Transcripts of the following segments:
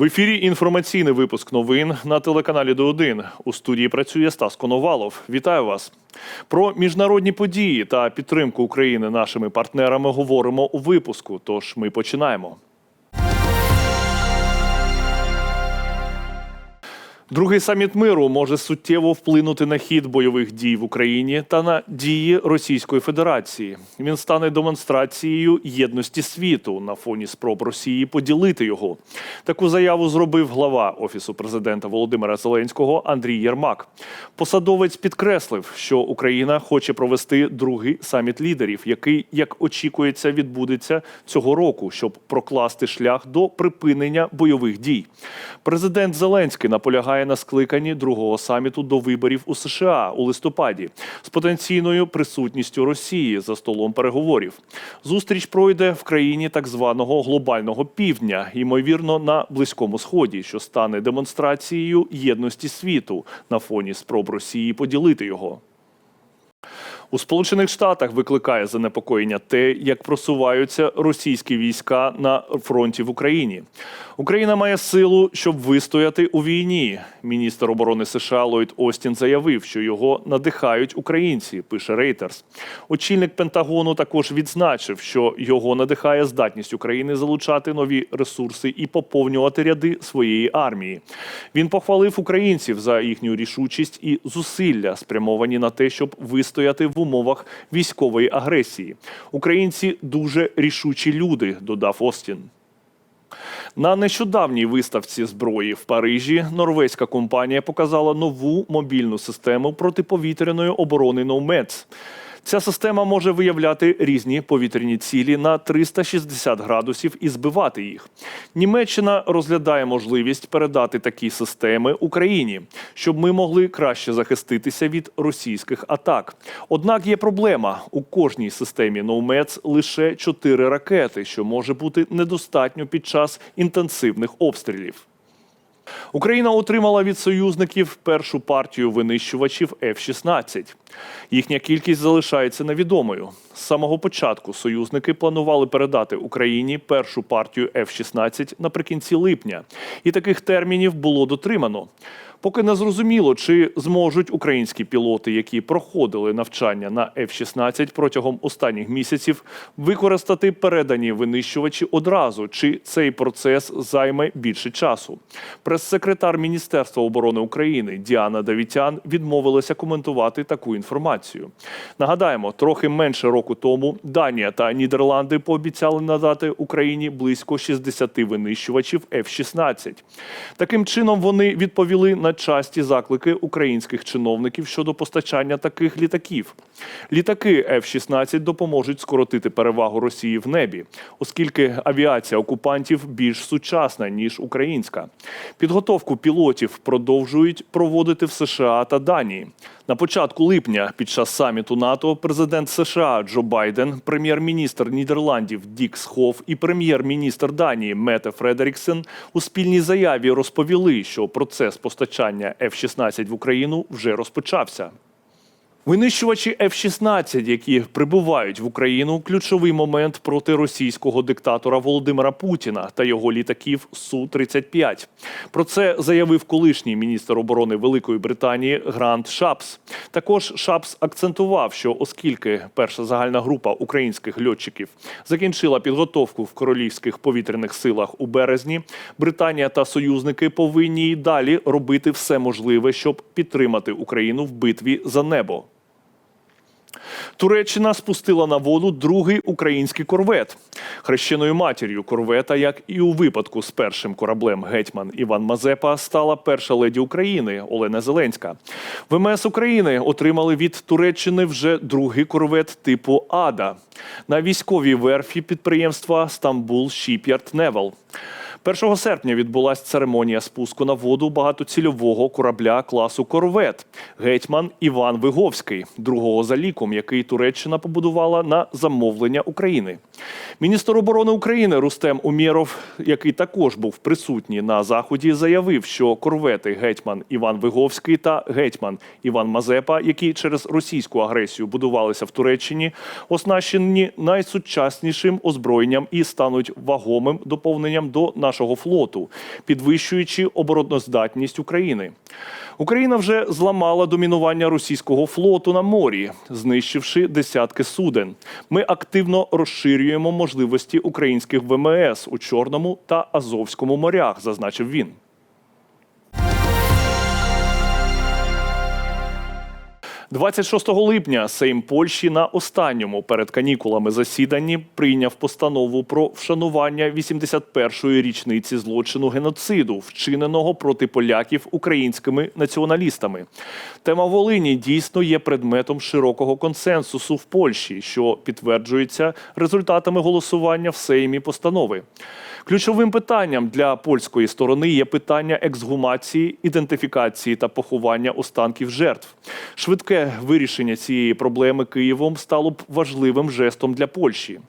В ефірі інформаційний випуск новин на телеканалі Д1. У студії працює Стас Коновалов. Вітаю вас. Про міжнародні події та підтримку України нашими партнерами говоримо у випуску. Тож ми починаємо. Другий саміт миру може суттєво вплинути на хід бойових дій в Україні та на дії Російської Федерації. Він стане демонстрацією єдності світу на фоні спроб Росії поділити його. Таку заяву зробив глава офісу президента Володимира Зеленського Андрій Єрмак. Посадовець підкреслив, що Україна хоче провести другий саміт лідерів, який, як очікується, відбудеться цього року, щоб прокласти шлях до припинення бойових дій. Президент Зеленський наполягає на скликанні другого саміту до виборів у США у листопаді з потенційною присутністю Росії за столом переговорів. Зустріч пройде в країні так званого глобального півдня, ймовірно, на близькому сході, що стане демонстрацією єдності світу на фоні спроб Росії поділити його. У Сполучених Штатах викликає занепокоєння те, як просуваються російські війська на фронті в Україні. Україна має силу, щоб вистояти у війні. Міністр оборони США Ллойд Остін заявив, що його надихають українці. Пише Рейтерс. Очільник Пентагону також відзначив, що його надихає здатність України залучати нові ресурси і поповнювати ряди своєї армії. Він похвалив українців за їхню рішучість і зусилля, спрямовані на те, щоб вистояти в умовах військової агресії. Українці дуже рішучі люди, додав Остін. На нещодавній виставці зброї в Парижі норвезька компанія показала нову мобільну систему протиповітряної оборони «Ноумедс». Ця система може виявляти різні повітряні цілі на 360 градусів і збивати їх. Німеччина розглядає можливість передати такі системи Україні, щоб ми могли краще захиститися від російських атак. Однак є проблема: у кожній системі «Ноумедс» лише 4 ракети, що може бути недостатньо під час інтенсивних обстрілів. Україна отримала від союзників першу партію винищувачів F-16. Їхня кількість залишається невідомою. З самого початку союзники планували передати Україні першу партію F-16 наприкінці липня, і таких термінів було дотримано. Поки не зрозуміло, чи зможуть українські пілоти, які проходили навчання на F-16 протягом останніх місяців, використати передані винищувачі одразу, чи цей процес займе більше часу. Прес-секретар Міністерства оборони України Діана Давітян відмовилася коментувати таку інформацію. Нагадаємо, трохи менше року тому Данія та Нідерланди пообіцяли надати Україні близько 60 винищувачів F-16. Таким чином вони відповіли на часті заклики українських чиновників щодо постачання таких літаків. Літаки F-16 допоможуть скоротити перевагу Росії в небі, оскільки авіація окупантів більш сучасна ніж українська. Підготовку пілотів продовжують проводити в США та Данії. На початку липня, під час саміту НАТО, президент США Джо Байден, прем'єр-міністр Нідерландів Дік Схов і прем'єр-міністр Данії Мете Фредеріксен у спільній заяві розповіли, що процес постачання F-16 в Україну вже розпочався. Винищувачі F-16, які прибувають в Україну, ключовий момент проти російського диктатора Володимира Путіна та його літаків Су-35. Про це заявив колишній міністр оборони Великої Британії Грант Шапс. Також Шапс акцентував, що оскільки перша загальна група українських льотчиків закінчила підготовку в королівських повітряних силах у березні, Британія та союзники повинні й далі робити все можливе, щоб підтримати Україну в битві за небо. Туреччина спустила на воду другий український корвет. Хрещеною матір'ю корвета, як і у випадку з першим кораблем гетьман Іван Мазепа, стала перша леді України Олена Зеленська. ВМС України отримали від Туреччини вже другий корвет типу Ада на військовій верфі підприємства Стамбул Shipyard Naval. 1 серпня відбулася церемонія спуску на воду багатоцільового корабля класу Корвет гетьман Іван Виговський, другого за ліком, який Туреччина побудувала на замовлення України. Міністр оборони України Рустем Умєров, який також був присутній на заході, заявив, що корвети гетьман Іван Виговський та гетьман Іван Мазепа, які через російську агресію будувалися в Туреччині, оснащені найсучаснішим озброєнням і стануть вагомим доповненням до нашого нашого флоту, підвищуючи обороноздатність України. Україна вже зламала домінування російського флоту на морі, знищивши десятки суден. Ми активно розширюємо можливості українських ВМС у Чорному та Азовському морях, зазначив він. – 26 липня Сейм Польщі на останньому перед канікулами засіданні прийняв постанову про вшанування 81-ї річниці злочину геноциду, вчиненого проти поляків українськими націоналістами. Тема Волині дійсно є предметом широкого консенсусу в Польщі, що підтверджується результатами голосування в Сеймі постанови. Ключовим питанням для польської сторони є питання ексгумації, ідентифікації та поховання останків жертв. Швидке вирішення цієї проблеми Києвом стало б важливим жестом для Польщі.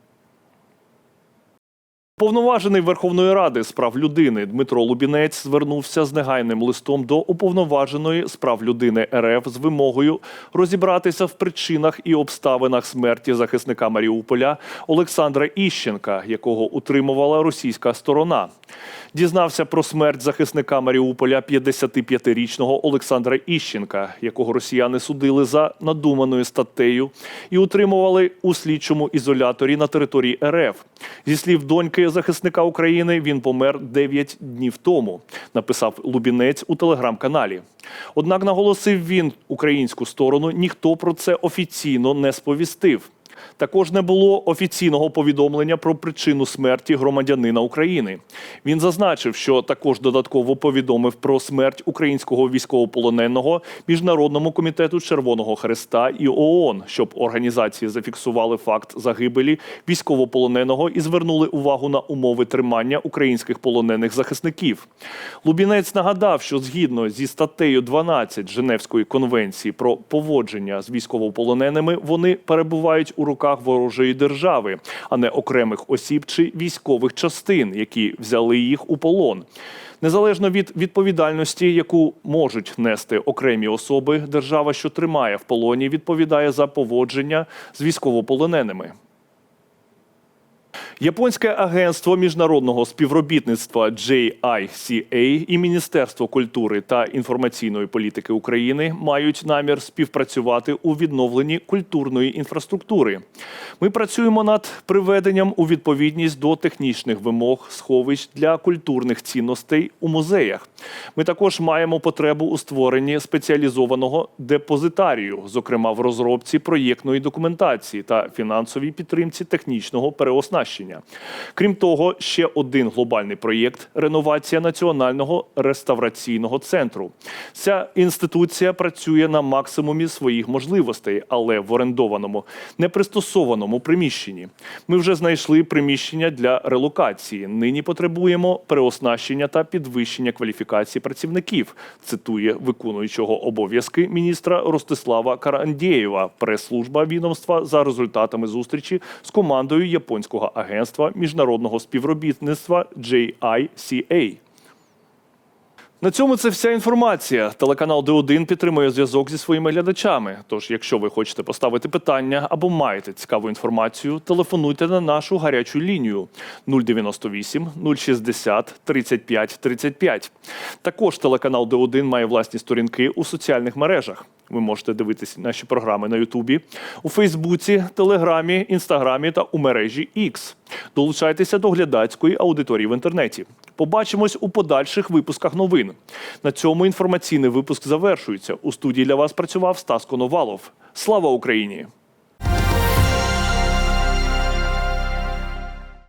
Повноважений Верховної Ради з прав людини Дмитро Лубінець звернувся з негайним листом до уповноваженої з прав людини РФ з вимогою розібратися в причинах і обставинах смерті захисника Маріуполя Олександра Іщенка, якого утримувала російська сторона. Дізнався про смерть захисника Маріуполя 55-річного Олександра Іщенка, якого росіяни судили за надуманою статтею і утримували у слідчому ізоляторі на території РФ. Зі слів доньки захисника України, він помер 9 днів тому, написав Лубінець у телеграм-каналі. Однак наголосив він українську сторону, ніхто про це офіційно не сповістив. Також не було офіційного повідомлення про причину смерті громадянина України. Він зазначив, що також додатково повідомив про смерть українського військовополоненого міжнародному комітету Червоного Хреста і ООН, щоб організації зафіксували факт загибелі військовополоненого і звернули увагу на умови тримання українських полонених захисників. Лубінець нагадав, що згідно зі статтею 12 Женевської конвенції про поводження з військовополоненими, вони перебувають у руках ворожої держави, а не окремих осіб чи військових частин, які взяли їх у полон. Незалежно від відповідальності, яку можуть нести окремі особи, держава, що тримає в полоні, відповідає за поводження з військовополоненими. Японське агентство міжнародного співробітництва JICA і Міністерство культури та інформаційної політики України мають намір співпрацювати у відновленні культурної інфраструктури. Ми працюємо над приведенням у відповідність до технічних вимог сховищ для культурних цінностей у музеях. Ми також маємо потребу у створенні спеціалізованого депозитарію, зокрема в розробці проєктної документації та фінансовій підтримці технічного переоснащення. Крім того, ще один глобальний проєкт реновація національного реставраційного центру. Ця інституція працює на максимумі своїх можливостей, але в орендованому непристосованому приміщенні. Ми вже знайшли приміщення для релокації. Нині потребуємо переоснащення та підвищення кваліфікації працівників. Цитує виконуючого обов'язки міністра Ростислава Карандєєва, прес-служба відомства за результатами зустрічі з командою японського агентства міжнародного співробітництва JICA. На цьому це вся інформація. Телеканал Д1 підтримує зв'язок зі своїми глядачами. Тож, якщо ви хочете поставити питання або маєте цікаву інформацію, телефонуйте на нашу гарячу лінію 098 060 35 35. Також телеканал Д1 має власні сторінки у соціальних мережах. Ви можете дивитися наші програми на Ютубі, у Фейсбуці, Телеграмі, Інстаграмі та у мережі X. Долучайтеся до глядацької аудиторії в інтернеті. Побачимось у подальших випусках новин. На цьому інформаційний випуск завершується. У студії для вас працював Стас Коновалов. Слава Україні!